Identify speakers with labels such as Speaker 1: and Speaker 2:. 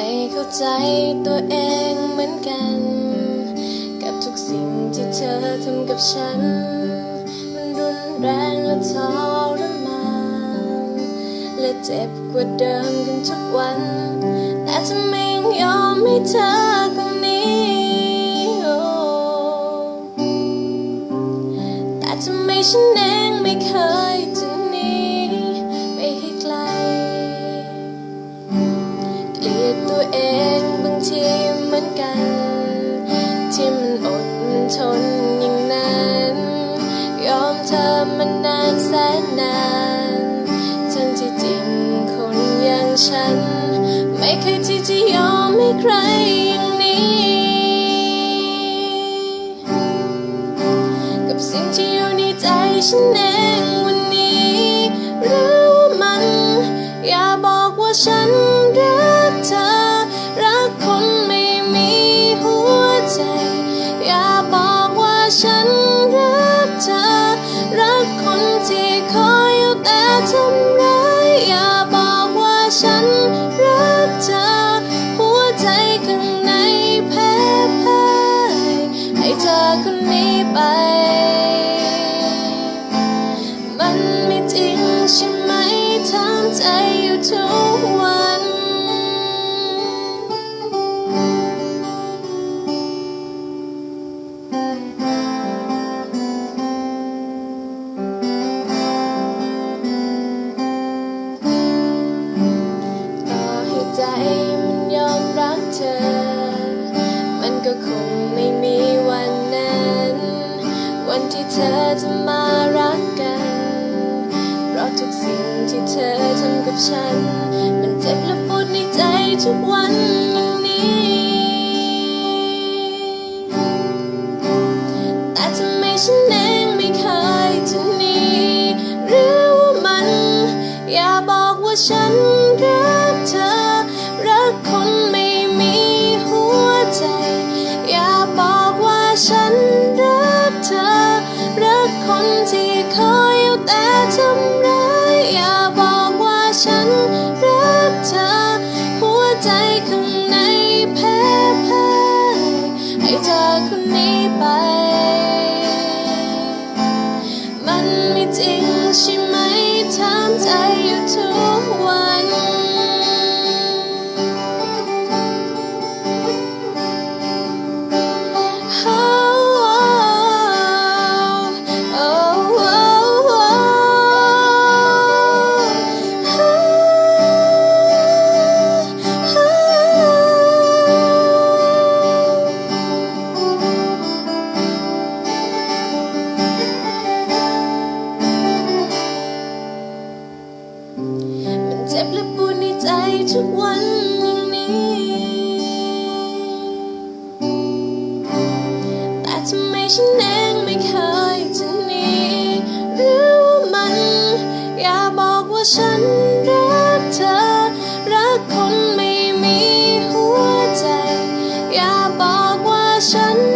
Speaker 1: ไม่เข้าใจตัวเองเหมือนกัน กับทุกสิ่งที่เธอทำกับฉัน มันรุนแรงและทรมานและเจ็บกว่าเดิมกันทุกวัน แต่จะไม่ยอมให้เธอ อดมันทนอย่างนั้น ยอมเธอมันานแสนนานทั้งที่จริงคนอย่างฉัน ไม่เคยที่จะยอมให้ใครอย่างนี้ กับสิ่งที่อยู่ในใจฉันเองวันนี้หรือว่ามัน อย่าบอกว่าฉันรัก มันไม่จริงใช่ไหมถามใจอยู่ทุกวัน ต่อให้ใจมันยอมรักเธอ มันก็คง วันที่เธอจะมารักกัน เพราะทุกสิ่งที่เธอทำกับฉัน มันเจ็บและปวดในใจทุกวันอย่างนี้ แต่ทำไมฉันเองไม่เคยจะหนีหรือว่ามัน อย่าบอกว่าฉัน คนนี้ไป มันไม่จริงใช่ไหมถามใจอยู่ ทุกวันอย่างนี้ แต่ทำไมฉันเองไม่เคยจะหนีหรือว่ามันอย่าบอกว่าฉันรักเธอ รักคนไม่มีหัวใจ อย่าบอกว่าฉัน